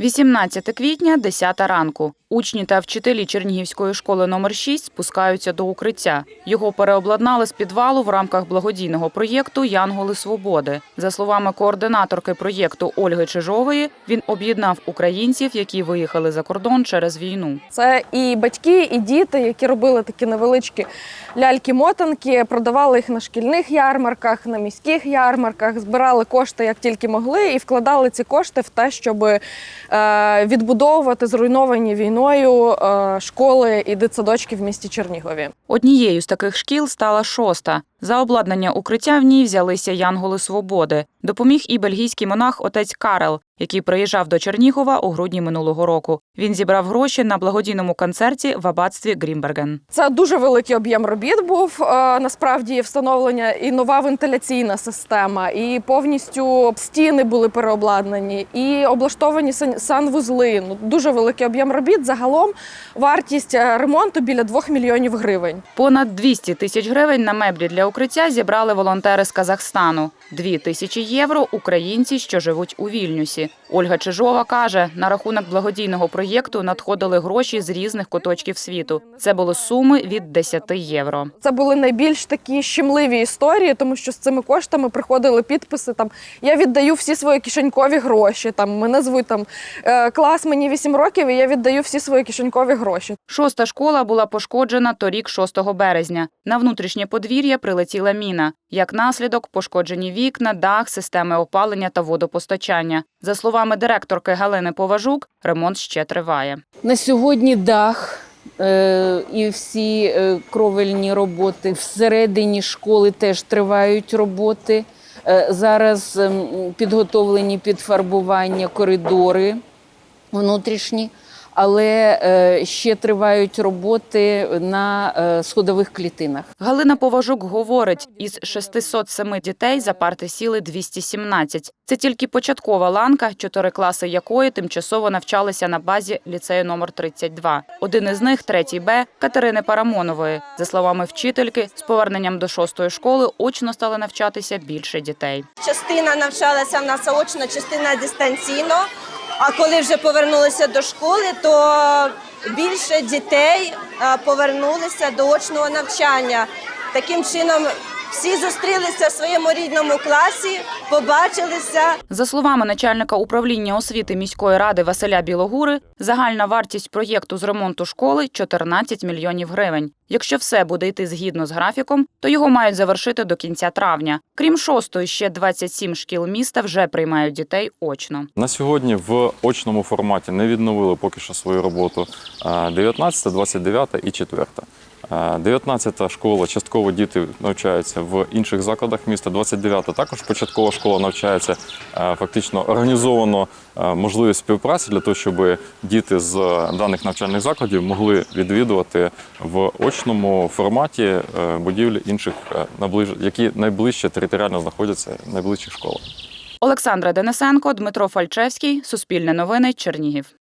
18 квітня, 10 ранку. Учні та вчителі Чернігівської школи номер 6 спускаються до укриття. Його переобладнали з підвалу в рамках благодійного проєкту Янголи Свободи. За словами координаторки проєкту Ольги Чижової, він об'єднав українців, які виїхали за кордон через війну. Це і батьки, і діти, які робили такі невеличкі ляльки-мотанки, продавали їх на шкільних ярмарках, на міських ярмарках, збирали кошти як тільки могли, і вкладали ці кошти в те, щоб е, відбудовувати зруйновані війною е, школи і дитсадочки в місті Чернігові. Однією з таких шкіл стала шоста. За обладнання укриття в ній взялися Янголи Свободи. Допоміг і бельгійський монах отець Карел, який приїжджав до Чернігова у грудні минулого року. Він зібрав гроші на благодійному концерті в аббатстві Грімберген. Це дуже великий об'єм робіт був. е, Насправді встановлення і нова вентиляційна система, і повністю стіни були переобладнані, і облаштовані сан- санвузли. Ну дуже великий об'єм робіт. Загалом вартість е, ремонту біля 2 мільйонів гривень. Понад 200 тисяч гривень на меблі для укриття зібрали волонтери з Казахстану. Дві тисячі євро – українці, що живуть у Вільнюсі. Ольга Чижова каже, на рахунок благодійного проєкту надходили гроші з різних куточків світу. Це були суми від 10 євро. Це були найбільш такі щемливі історії, тому що з цими коштами приходили підписи. Там я віддаю всі свої кишенькові гроші. Там мене звуть там е, клас, мені 8 років, і я віддаю всі свої кишенькові гроші. Шоста школа була пошкоджена торік 6 березня. На внутрішнє подвір'я прилетіла міна. Як наслідок, пошкоджені вікна, дах, системи опалення та водопостачання. За словами директорки Галини Поважук, ремонт ще триває. На сьогодні дах е, і всі е, кровельні роботи всередині школи теж тривають роботи. Е, зараз ем, підготовлені під фарбування коридори внутрішні, але е, ще тривають роботи на е, сходових клітинах. Галина Поважук говорить, із 607 дітей за парти сіли 217. Це тільки початкова ланка, чотири класи якої тимчасово навчалися на базі ліцею номер 32. Один із них, третій Б, Катерини Парамонової. За словами вчительки, з поверненням до шостої школи очно стали навчатися більше дітей. Частина навчалася в нас заочно, частина дистанційно. А коли вже повернулися до школи, то більше дітей повернулися до очного навчання. Таким чином, всі зустрілися в своєму рідному класі, побачилися. За словами начальника управління освіти міської ради Василя Білогури, загальна вартість проєкту з ремонту школи 14 мільйонів гривень. Якщо все буде йти згідно з графіком, то його мають завершити до кінця травня. Крім шостої, ще 27 шкіл міста вже приймають дітей очно. На сьогодні в очному форматі не відновили поки що свою роботу е, 19, 29 і 4. 19 школа, частково діти навчаються в інших закладах міста. 29 також початкова школа навчається е, фактично організовано е, можливість співпраці для того, щоб діти з даних навчальних закладів могли відвідувати в очному форматі е, будівлі інших е, які найближче територіально знаходяться найближчих школах. Олександра Денисенко, Дмитро Фальчевський, Суспільне новини, Чернігів.